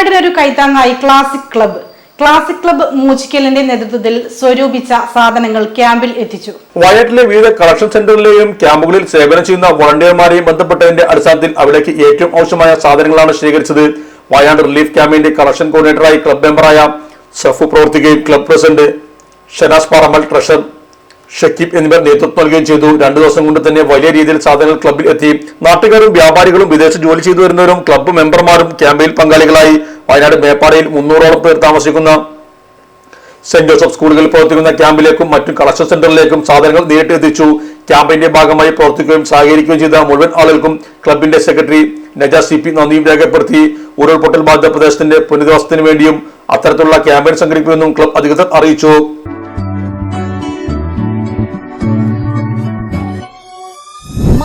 വയനാടിനൊരു കൈത്താങ്ങായി classic club classic club മൂച്ചിക്കലിന്റെ നേതൃത്വത്തിൽ സ്വരൂപിച്ച സാധനങ്ങൾ ക്യാമ്പിൽ എത്തിച്ചു. വയനാട്ടിലെ വിവിധ കളക്ഷൻ സെന്ററുകളിലെയും ക്യാമ്പുകളിൽ സേവനം ചെയ്യുന്ന വോളണ്ടിയർമാരെയും ബന്ധപ്പെട്ടതിന്റെ അടിസ്ഥാനത്തിൽ അവിടേക്ക് ഏറ്റവും ആവശ്യമായ സാധനങ്ങളാണ് ശേഖരിച്ചത്. വയനാട് റിലീഫ് ക്യാമ്പിന്റെ കളക്ഷൻ കോർഡിനേറ്ററായി ക്ലബ് മെമ്പറായ സഫു പ്രവർത്തിക്കുകയും club president Shanas Paramal treasurer Shakeeb എന്നിവർ നേതൃത്വം നൽകുകയും ചെയ്തു. രണ്ടു ദിവസം കൊണ്ട് തന്നെ വലിയ രീതിയിൽ സാധനങ്ങൾ ക്ലബ്ബിൽ എത്തി. നാട്ടുകാരും വ്യാപാരികളും വിദേശ ജോലി ചെയ്തു വരുന്നവരും ക്ലബ്ബ് മെമ്പർമാരും ക്യാമ്പയിൽ പങ്കാളികളായി വയനാട് മേപ്പാടിയിൽ മുന്നൂറോളം പേർ താമസിക്കുന്ന സെന്റ് ജോസഫ് സ്കൂളുകളിൽ പ്രവർത്തിക്കുന്ന ക്യാമ്പിലേക്കും മറ്റു കളക്ഷൻ സെന്ററിലേക്കും സാധനങ്ങൾ നേരിട്ട് എത്തിച്ചു ക്യാമ്പയിന്റെ ഭാഗമായി പ്രവർത്തിക്കുകയും സഹകരിക്കുകയും ചെയ്ത മുഴുവൻ ആളുകൾക്കും ക്ലബിന്റെ സെക്രട്ടറി നജ സി പി നന്ദിയും രേഖപ്പെടുത്തി. ഉരുൾപൊട്ടൽ ബാധിത പ്രദേശത്തിന്റെ പുനരധിവാസത്തിന് വേണ്ടിയും അത്തരത്തിലുള്ള ക്യാമ്പയിൻ സംഘടിപ്പിക്കുമെന്നും ക്ലബ് അധികൃതർ അറിയിച്ചു.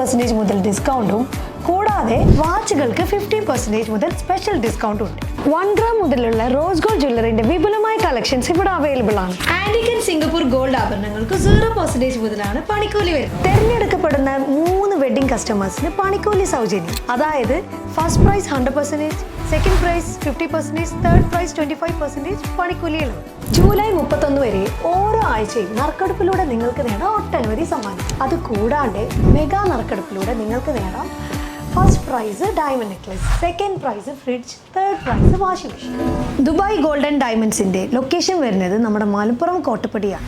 പെർസെന്റേജ് മുതൽ ഡിസ്കൗണ്ടും കൂടാതെ വാച്ചുകൾക്ക് ഫിഫ്റ്റീൻ പെർസെന്റേജ് മുതൽ സ്പെഷ്യൽ ഡിസ്കൗണ്ട് ഉണ്ട്. വൺ ഗ്രാം മുതലുള്ള റോസ് ഗോൾഡ് ജ്വല്ലറിന്റെ വിപുലമായ കളക്ഷൻസ് ഇവിടെ അവൈലബിൾ ആണ്. ആന്റിക് സിംഗപ്പൂർ ഗോൾഡ് ആഭരണങ്ങൾക്ക് സീറോ പെർസെന്റേജ് മുതലാണ് പണിക്കൂലി വരുന്നത്. തിരഞ്ഞെടുക്കപ്പെടുന്ന കസ്റ്റമേഴ്സിന് പണിക്കൂലി സൗജന്യം. അതായത് first prize hundred percentage second prize fifty percentage third prize twenty five percentage പണിക്കൂലിയിലാണ് July മുപ്പത്തൊന്ന് വരെ ഓരോ ആഴ്ചയും നറുക്കെടുപ്പിലൂടെ നിങ്ങൾക്ക് നേടാം ഒട്ടനവധി സമ്മാനം. അത് കൂടാണ്ട് മെഗാ നറുക്കെടുപ്പിലൂടെ നിങ്ങൾക്ക് നേടാം first prize diamond necklace second prize fridge third prize washing machine Dubai golden ഡയമണ്ട്സിന്റെ location വരുന്നത് നമ്മുടെ മലപ്പുറം കോട്ടപ്പടിയാണ്.